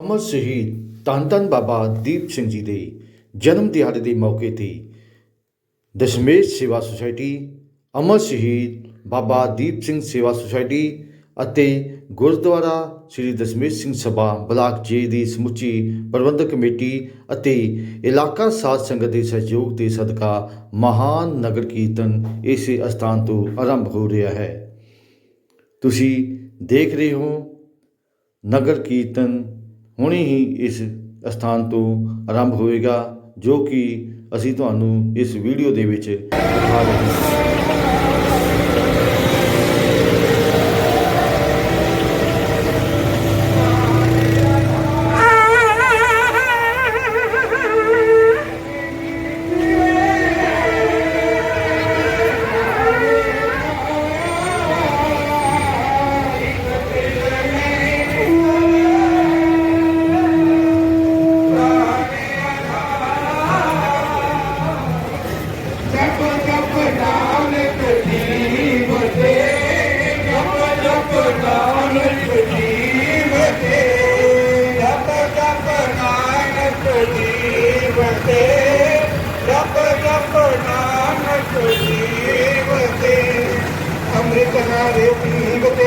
ਅਮਰ ਸ਼ਹੀਦ ਧੰਨ ਧੰਨ ਬਾਬਾ ਦੀਪ ਸਿੰਘ ਜੀ ਦੇ ਜਨਮ ਦਿਹਾੜੇ ਦੇ ਮੌਕੇ ਤੇ ਦਸ਼ਮੇਸ਼ ਸੇਵਾ ਸੁਸਾਇਟੀ, ਅਮਰ ਸ਼ਹੀਦ ਬਾਬਾ ਦੀਪ ਸਿੰਘ ਸੇਵਾ ਸੁਸਾਇਟੀ ਅਤੇ ਗੁਰਦੁਆਰਾ ਸ੍ਰੀ ਦਸ਼ਮੇਸ਼ ਸਿੰਘ ਸਭਾ ਬਲਾਕ ਜੇ ਦੀ ਸਮੁੱਚੀ ਪ੍ਰਬੰਧਕ ਕਮੇਟੀ ਅਤੇ ਇਲਾਕਾ ਸਾਧ ਸੰਗਤ ਦੇ ਸਹਿਯੋਗ ਦੇ ਸਦਕਾ ਮਹਾਨ ਨਗਰ ਕੀਰਤਨ ਇਸੇ ਅਸਥਾਨ ਤੋਂ ਆਰੰਭ ਹੋ ਰਿਹਾ ਹੈ। ਤੁਸੀਂ ਦੇਖ ਰਹੇ ਹੋ ਨਗਰ ਕੀਰਤਨ ਹੁਣੇ ਹੀ ਇਸ ਅਸਥਾਨ ਤੋਂ ਆਰੰਭ ਹੋਵੇਗਾ, ਜੋ ਕਿ ਅਸੀਂ ਤੁਹਾਨੂੰ ਇਸ ਵੀਡੀਓ ਦੇ ਵਿੱਚ ਦਿਖਾ ਰਹੇ ਹਾਂ। canal, eu que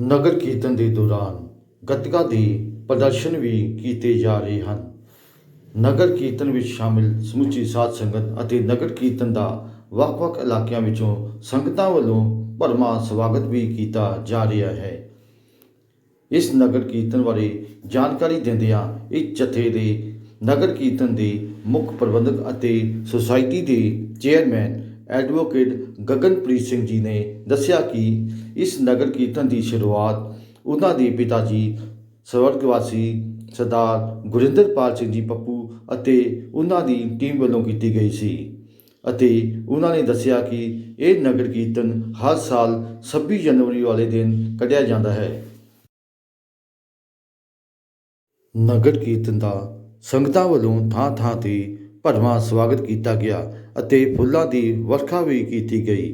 ਨਗਰ ਕੀਰਤਨ ਦੇ ਦੌਰਾਨ ਗੱਤਕਾ ਦੇ ਪ੍ਰਦਰਸ਼ਨ ਵੀ ਕੀਤੇ ਜਾ ਰਹੇ ਹਨ। ਨਗਰ ਕੀਰਤਨ ਵਿੱਚ ਸ਼ਾਮਿਲ ਸਮੁੱਚੀ ਸਾਧ ਸੰਗਤ ਅਤੇ ਨਗਰ ਕੀਰਤਨ ਦਾ ਵੱਖ-ਵੱਖ ਇਲਾਕਿਆਂ ਵਿੱਚੋਂ ਸੰਗਤਾਂ ਵੱਲੋਂ ਭਰਮਾ ਸਵਾਗਤ ਵੀ ਕੀਤਾ ਜਾ ਰਿਹਾ ਹੈ। ਇਸ ਨਗਰ ਕੀਰਤਨ ਬਾਰੇ ਜਾਣਕਾਰੀ ਦਿੰਦਿਆਂ ਇਸ ਜਥੇ ਦੇ ਨਗਰ ਕੀਰਤਨ ਦੇ ਮੁੱਖ ਪ੍ਰਬੰਧਕ ਅਤੇ ਸੁਸਾਇਟੀ ਦੇ ਚੇਅਰਮੈਨ ਐਡਵੋਕੇਟ ਗਗਨਪ੍ਰੀਤ ਸਿੰਘ ਜੀ ਨੇ ਦੱਸਿਆ ਕਿ ਇਸ ਨਗਰ ਕੀਰਤਨ ਦੀ ਸ਼ੁਰੂਆਤ ਉਹਨਾਂ ਦੇ ਪਿਤਾ ਜੀ ਸਵਰਗਵਾਸੀ ਸਰਦਾਰ ਗੁਰਿੰਦਰਪਾਲ ਸਿੰਘ ਜੀ ਪੱਪੂ ਅਤੇ ਉਹਨਾਂ ਦੀ ਟੀਮ ਵੱਲੋਂ ਕੀਤੀ ਗਈ ਸੀ ਅਤੇ ਉਹਨਾਂ ਨੇ ਦੱਸਿਆ ਕਿ ਇਹ ਨਗਰ ਕੀਰਤਨ ਹਰ ਸਾਲ 26 ਜਨਵਰੀ ਵਾਲੇ ਦਿਨ ਕੱਢਿਆ ਜਾਂਦਾ ਹੈ। ਨਗਰ ਕੀਰਤਨ ਦਾ ਸੰਗਤਾਂ ਵੱਲੋਂ ਥਾਂ ਥਾਂ ਤੇ ਭਰਵਾਂ ਸਵਾਗਤ ਕੀਤਾ ਗਿਆ ਅਤੇ ਫੁੱਲਾਂ ਦੀ ਵਰਖਾ ਵੀ ਕੀਤੀ ਗਈ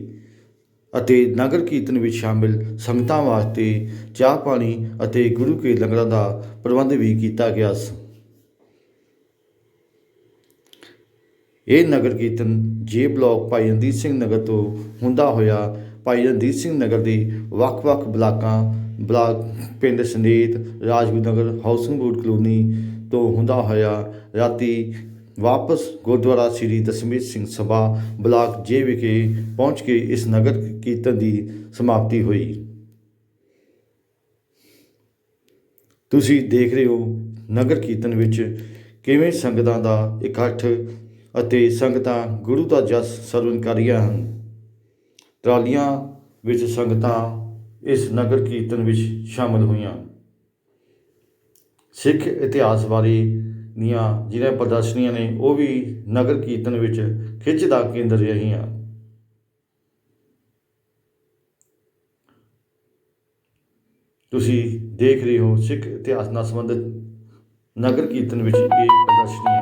ਅਤੇ ਨਗਰ ਕੀਰਤਨ ਵਿੱਚ ਸ਼ਾਮਿਲ ਸੰਗਤਾਂ ਵਾਸਤੇ ਚਾਹ ਪਾਣੀ ਅਤੇ ਗੁਰੂ ਕੇ ਲੰਗਰਾਂ ਦਾ ਪ੍ਰਬੰਧ ਵੀ ਕੀਤਾ ਗਿਆ ਸੀ। ਇਹ ਨਗਰ ਕੀਰਤਨ ਜੇ ਬਲਾਕ ਭਾਈ ਰਣਜੀਤ ਸਿੰਘ ਨਗਰ ਤੋਂ ਹੁੰਦਾ ਹੋਇਆ ਭਾਈ ਰਣਜੀਤ ਸਿੰਘ ਨਗਰ ਦੇ ਵੱਖ-ਵੱਖ ਬਲਾਕਾਂ, ਬਲਾਕ ਪਿੰਡ Sandet Rajguru Nagar, housing board colony ਤੋਂ ਹੁੰਦਾ ਹੋਇਆ ਰਾਤੀ ਵਾਪਸ ਗੁਰਦੁਆਰਾ ਸ੍ਰੀ ਦਸ਼ਮੇਸ਼ ਸਿੰਘ ਸਭਾ ਬਲਾਕ ਜੇ ਵਿਖੇ ਪਹੁੰਚ ਕੇ ਇਸ ਨਗਰ ਕੀਰਤਨ ਦੀ ਸਮਾਪਤੀ ਹੋਈ। ਤੁਸੀਂ ਦੇਖ ਰਹੇ ਹੋ ਨਗਰ ਕੀਰਤਨ ਵਿੱਚ ਕਿਵੇਂ ਸੰਗਤਾਂ ਦਾ ਇਕੱਠ ਅਤੇ ਸੰਗਤਾਂ ਗੁਰੂ ਦਾ ਜਸ ਸਰਵਨ ਕਰ ਰਹੀਆਂ ਹਨ। ਟਰਾਲੀਆਂ ਵਿੱਚ ਸੰਗਤਾਂ ਇਸ ਨਗਰ ਕੀਰਤਨ ਵਿੱਚ ਸ਼ਾਮਲ ਹੋਈਆਂ। ਸਿੱਖ ਇਤਿਹਾਸ ਬਾਰੇ ਦੀਆਂ ਜਿਹੜੀਆਂ ਪ੍ਰਦਰਸ਼ਨੀਆਂ ਨੇ, ਉਹ ਵੀ ਨਗਰ ਕੀਰਤਨ ਵਿੱਚ ਖਿੱਚ ਦਾ ਕੇਂਦਰ ਰਹੀਆਂ। ਤੁਸੀਂ ਦੇਖ ਰਹੇ ਹੋ ਸਿੱਖ ਇਤਿਹਾਸ ਨਾਲ ਸੰਬੰਧਿਤ ਨਗਰ ਕੀਰਤਨ ਵਿੱਚ ਇਹ ਪ੍ਰਦਰਸ਼ਨੀਆਂ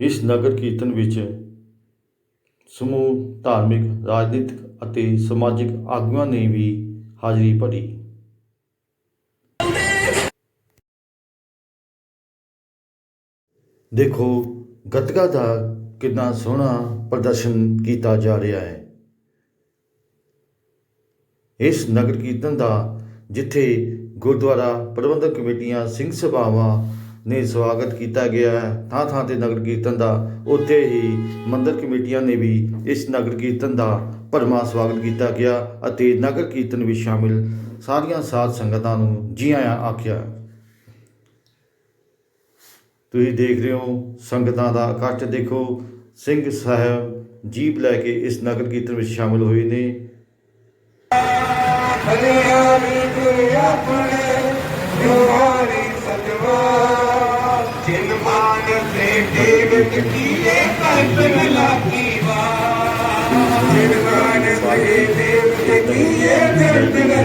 ਇਸ ਨਗਰ ਕੀਰਤਨ ਵਿੱਚ ਸਮੂਹ ਧਾਰਮਿਕ, ਰਾਜਨੀਤਿਕ ਅਤੇ ਸਮਾਜਿਕ ਆਗੂਆਂ ਨੇ ਵੀ ਹਾਜ਼ਰੀ ਭਰੀ। ਦੇਖੋ, ਗੱਤਕਾ ਦਾ ਕਿੰਨਾ ਸੋਹਣਾ ਪ੍ਰਦਰਸ਼ਨ ਕੀਤਾ ਜਾ ਰਿਹਾ ਹੈ। ਇਸ ਨਗਰ ਕੀਰਤਨ ਦਾ ਜਿੱਥੇ ਗੁਰਦੁਆਰਾ ਪ੍ਰਬੰਧਕ ਕਮੇਟੀਆਂ, ਸਿੰਘ ਸਭਾਵਾਂ ਨੇ ਸਵਾਗਤ ਕੀਤਾ ਗਿਆ ਹੈ। ਥਾਂ ਥਾਂ ਤੇ ਨਗਰ ਕੀਰਤਨ ਦਾ ਉੱਥੇ ਹੀ ਮੰਦਰ ਕਮੇਟੀਆਂ ਨੇ ਵੀ ਇਸ ਨਗਰ ਕੀਰਤਨ ਦਾ ਭਰਮਾ ਸਵਾਗਤ ਕੀਤਾ ਗਿਆ ਅਤੇ ਨਗਰ ਕੀਰਤਨ ਵਿੱਚ ਸ਼ਾਮਿਲ ਸਾਰੀਆਂ ਸਾਧ ਸੰਗਤਾਂ ਨੂੰ ਜੀ ਆਇਆਂ ਆਖਿਆ। ਤੁਸੀਂ ਦੇਖ ਰਹੇ ਹੋ, ਸੰਗਤਾਂ ਦਾ ਇਕੱਠ ਦੇਖੋ। ਸਿੰਘ ਸਾਹਿਬ ਜੀਪ ਲੈ ਕੇ ਇਸ ਨਗਰ ਕੀਰਤਨ ਵਿੱਚ ਸ਼ਾਮਿਲ ਹੋਏ ਨੇ। ਹਰਿਆਣੀ ਗੁਰ ਆਪਣੇ ਜੁਹਾਰੀ ਸਜਵਾ ਜਿਨ ਮਾਨ ਸੇ ਦੇਵਤ ਕੀਏ ਕਲਪਨ ਲਾਗੀ ਵਾ ਜਿਨ ਮਾਨ ਸੇ ਦੇਵਤ ਕੀਏ ਕਲਪਨ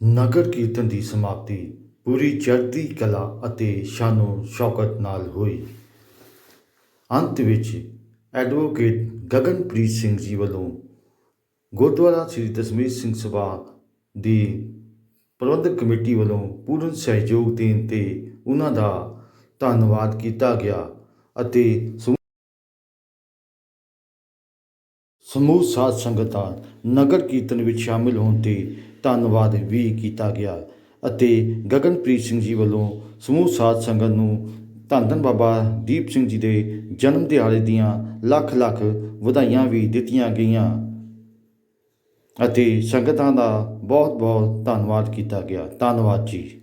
ਨਗਰ ਕੀਰਤਨ ਦੀ ਸਮਾਪਤੀ ਪੂਰੀ ਚੜ੍ਹਦੀ ਕਲਾ ਅਤੇ ਸ਼ਾਨੋ ਸ਼ੌਕਤ ਨਾਲ ਹੋਈ। ਅੰਤ ਵਿੱਚ ਐਡਵੋਕੇਟ ਗਗਨਪ੍ਰੀਤ ਸਿੰਘ ਜੀ ਵੱਲੋਂ ਗੁਰਦੁਆਰਾ ਸ੍ਰੀ ਦਸਮੇਰ ਸਿੰਘ ਸਭਾ ਦੀ ਪ੍ਰਬੰਧਕ ਕਮੇਟੀ ਵੱਲੋਂ ਪੂਰਨ ਸਹਿਯੋਗ ਦੇਣ ਤੇ ਉਹਨਾਂ ਦਾ ਧੰਨਵਾਦ ਕੀਤਾ ਗਿਆ ਅਤੇ ਸਮੂਹ ਸਮੂਹ ਸਾਧ ਸੰਗਤ ਦਾ ਨਗਰ ਕੀਰਤਨ ਵਿੱਚ ਸ਼ਾਮਿਲ ਹੋਣ ਤੇ ਧੰਨਵਾਦ ਵੀ ਕੀਤਾ ਗਿਆ ਅਤੇ ਗਗਨਪ੍ਰੀਤ ਸਿੰਘ ਜੀ ਵੱਲੋਂ ਸਮੂਹ ਸਾਧ ਸੰਗਤ ਨੂੰ ਧੰਨ ਧੰਨ ਬਾਬਾ ਦੀਪ ਸਿੰਘ ਜੀ ਦੇ ਜਨਮ ਦਿਹਾੜੇ ਦੀਆਂ ਲੱਖ ਲੱਖ ਵਧਾਈਆਂ ਵੀ ਦਿੱਤੀਆਂ ਗਈਆਂ ਅਤੇ ਸੰਗਤਾਂ ਦਾ ਬਹੁਤ ਬਹੁਤ ਧੰਨਵਾਦ ਕੀਤਾ ਗਿਆ। ਧੰਨਵਾਦ ਜੀ।